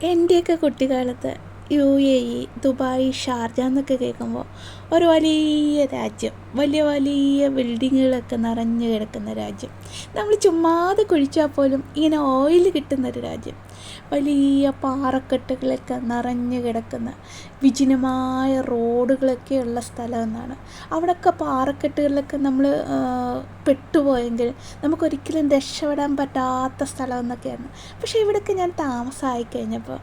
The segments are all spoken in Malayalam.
എന്റെയൊക്കെ കുട്ടിക്കാലത്ത് U A E Dubai Sharjah എന്നൊക്കെ കേൾക്കുമ്പോൾ ഒരു വലിയ രാജ്യം വലിയ വലിയ ബിൽഡിങ്ങുകളൊക്കെ നിറഞ്ഞു കിടക്കുന്ന രാജ്യം. നമ്മൾ ചുമ്മാതെ കുഴിച്ചാൽ പോലും ഇങ്ങനെ ഓയിൽ കിട്ടുന്നൊരു രാജ്യം. വലിയ പാറക്കെട്ടുകളൊക്കെ നിറഞ്ഞു കിടക്കുന്ന വിജനമായ റോഡുകളൊക്കെ ഉള്ള സ്ഥലം എന്നാണ്. അവിടെയൊക്കെ പാറക്കെട്ടുകളിലൊക്കെ നമ്മൾ പെട്ടുപോയെങ്കിൽ നമുക്കൊരിക്കലും രക്ഷപ്പെടാൻ പറ്റാത്ത സ്ഥലം എന്നൊക്കെയാണ്. പക്ഷേ ഇവിടെയൊക്കെ ഞാൻ താമസമായി കഴിഞ്ഞപ്പോൾ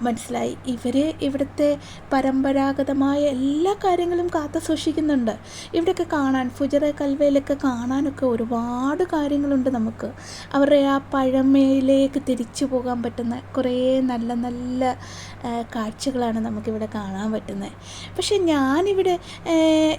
മനസ്സിലായി ഇവർ ഇവിടുത്തെ പരമ്പരാഗതമായ എല്ലാ കാര്യങ്ങളും കാത്തു സൂക്ഷിക്കുന്നുണ്ട്. ഇവിടെയൊക്കെ കാണാൻ ഫുജറ കൽവയിലൊക്കെ കാണാനൊക്കെ ഒരുപാട് കാര്യങ്ങളുണ്ട് നമുക്ക്. അവരുടെ ആ പഴമയിലേക്ക് തിരിച്ചു പോകാൻ പറ്റുന്ന കുറേ നല്ല നല്ല കാഴ്ചകളാണ് നമുക്കിവിടെ കാണാൻ പറ്റുന്നത് പക്ഷേ ഞാനിവിടെ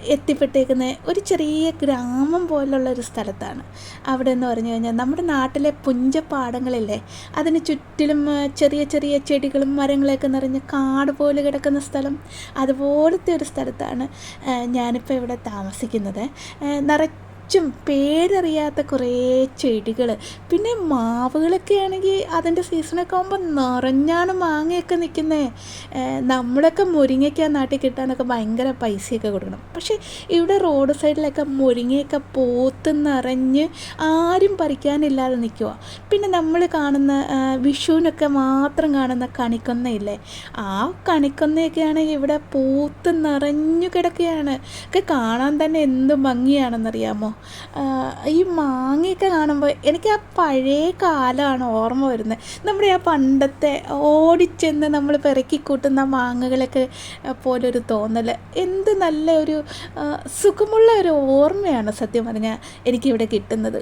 എത്തിപ്പെട്ടേക്കുന്ന ഒരു ചെറിയ ഗ്രാമം പോലുള്ള ഒരു സ്ഥലത്താണ്. അവിടെ എന്ന് പറഞ്ഞു കഴിഞ്ഞാൽ നമ്മുടെ നാട്ടിലെ പുഞ്ചപ്പാടങ്ങളില്ലേ അതിന് ചുറ്റിലും ചെറിയ ചെറിയ ചെടികളും മരങ്ങളൊക്കെ നിറഞ്ഞ് കാട് പോലെ കിടക്കുന്ന സ്ഥലം അതുപോലത്തെ ഒരു സ്ഥലത്താണ് ഞാനിപ്പോൾ ഇവിടെ താമസിക്കുന്നത്. നിറ നിറച്ചും പേരറിയാത്ത കുറേ ചെടികൾ. പിന്നെ മാവുകളൊക്കെ ആണെങ്കിൽ അതിന്റെ സീസണൊക്കെ ആകുമ്പോൾ നിറഞ്ഞാണ് മാങ്ങയൊക്കെ നിൽക്കുന്നത് നമ്മളൊക്കെ മുരിങ്ങയ്ക്ക നാട്ടിൽ കിട്ടാനൊക്കെ ഭയങ്കര പൈസയൊക്കെ കൊടുക്കണം. പക്ഷേ ഇവിടെ റോഡ് സൈഡിലൊക്കെ മുരിങ്ങയൊക്കെ പോത്ത് നിറഞ്ഞ് ആരും പറിക്കാനില്ലാതെ നിൽക്കുക പിന്നെ നമ്മൾ കാണുന്ന വിഷുവിനൊക്കെ മാത്രം കാണുന്ന കണിക്കൊന്നയില്ലേ? ആ കണിക്കൊന്നയൊക്കെയാണ് ഇവിടെ പൂത്ത് നിറഞ്ഞു കിടക്കുകയാണ്. ഒക്കെ കാണാൻ തന്നെ എന്ത് ഭംഗിയാണെന്നറിയാമോ? ഈ മാങ്ങയൊക്കെ കാണുമ്പോൾ എനിക്ക് ആ പഴയ കാലമാണ് ഓർമ്മ വരുന്നത്. നമ്മുടെ ആ പണ്ടത്തെ ഓടിച്ചെന്ന് നമ്മൾ പെറുക്കി കൂട്ടുന്ന മാങ്ങകളൊക്കെ പോലൊരു തോന്നൽ എന്ത് നല്ല ഒരു സുഖമുള്ള ഒരു ഓർമ്മയാണ് സത്യം പറഞ്ഞാൽ എനിക്കിവിടെ കിട്ടുന്നത്.